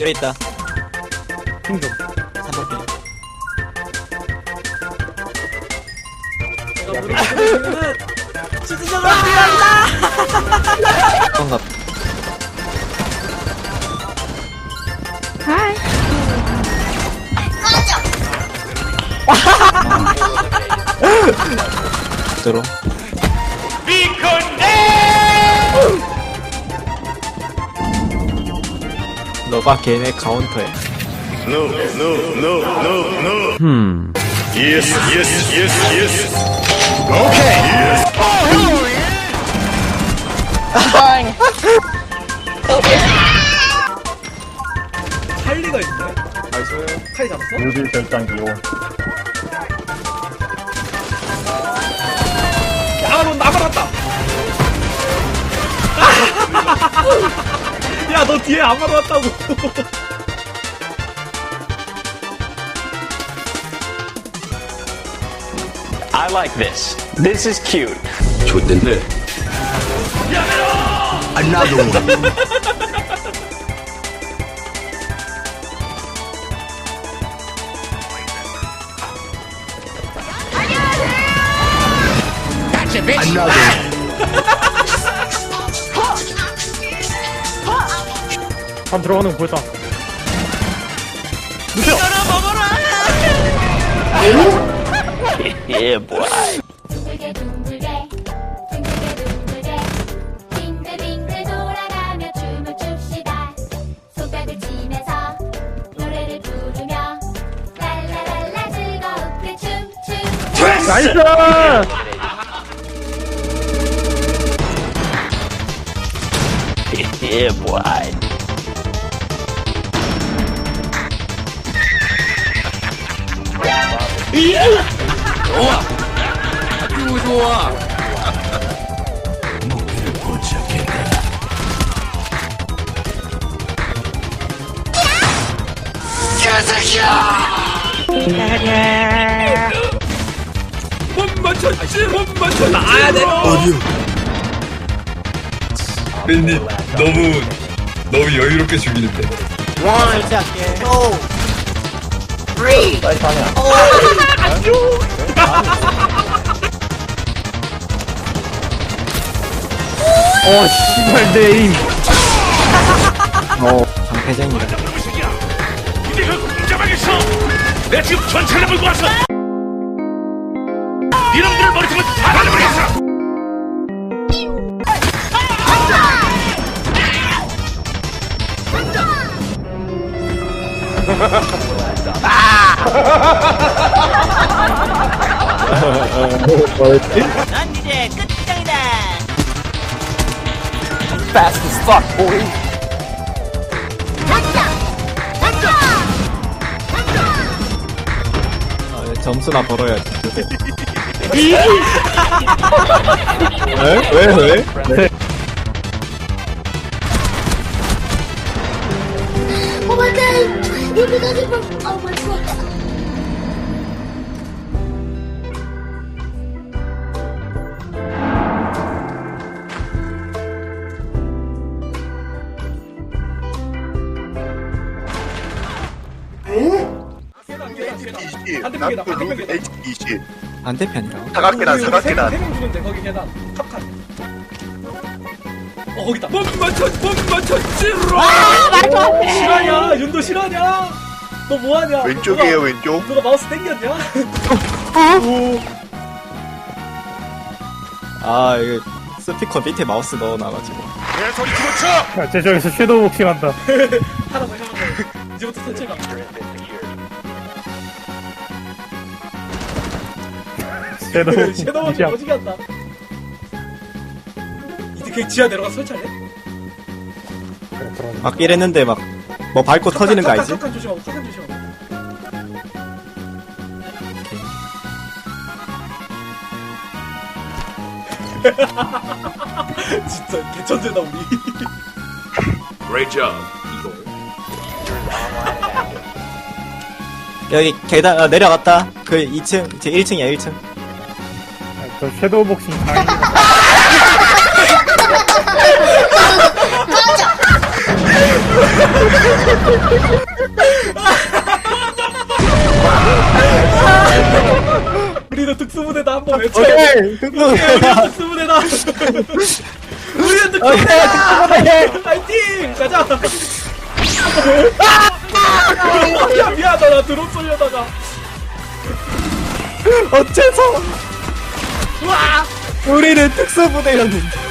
여기 있다. 킹좀 3번 핑. 친구는 수수적으로 필요합니다. 뭔가 들어. 너가 걔네 카운터해. No, no, no, no, no. 음. Yes, yes, yes, yes. Okay. 할리가 있네. 나이스. 칼이 잡았어? 뮤비 결장기 온 야, 너 나가랐다. 야, 너 뒤에 안 맞았다고. I like this. This is cute. 좋던데. Another one. Another 한 들어가는 거 보였다 Yeah, boy. 둥글게 둥글게 둥글게 둥글게. 빙글빙글 돌아가며 춤을 춥시다. 손뼉을 치면서 노래를 부르며 랄라랄라 즐겁게 춤추 나이스 Yeah, boy. 못 맞췄지, 못 맞췄다. 아, 내가. 밴디 너무 너무 여유롭게 죽이는데 어 씨발 내 에임 어, 방패쟁이다. 이대가 공정하겠어. 내가 지금 전차를 몰고 왔어. 뭐였지? 난 이제 끝장이다. Fast as fuck, boy. 아, 점수나 벌어야지. 왜? 왜? 왜? 왜? 뽑았다! 여기까지 뽑... 아, 반대편 계단, 반대편이다. 사각계단 사각계단. 어 거기다. 못 맞춰 못 맞췄지. 아 말도 안돼 어, 실화냐? 윤도 실화냐? 너 뭐하냐? 왼쪽이에요 누가, 왼쪽? 누가 마우스 땡겼냐? 어? 아 이게 스피커 밑에 마우스 넣어놔가지고. 개소리 집어쳐 제 저기서 섀도우 복싱한다. 하나 더 해보자 이제부터 설치가. 섀도우 섀도우 이제 어지게 한다. 이제 그 지하 내려가 설치할래? 맞긴 했는데 막, 뭐 밟고 터지는 거 알지? 석칸 조심하고, 석칸 조심하고. 진짜 개천재다 우리. Great job. 여기 계단, 어, 내려갔다. 그 2층, 제 1층이야, 1층. 저 섀도우 복싱 당연히 우리는 특수부대다 한번 외쳐. 오케이 흑룡 우리는 특수부대다. 우리는 특수부대다. 파이팅! 가자. 아! 야 미안하다 나 드론 쏠려다가. 어째서 우리는 특수부대였는데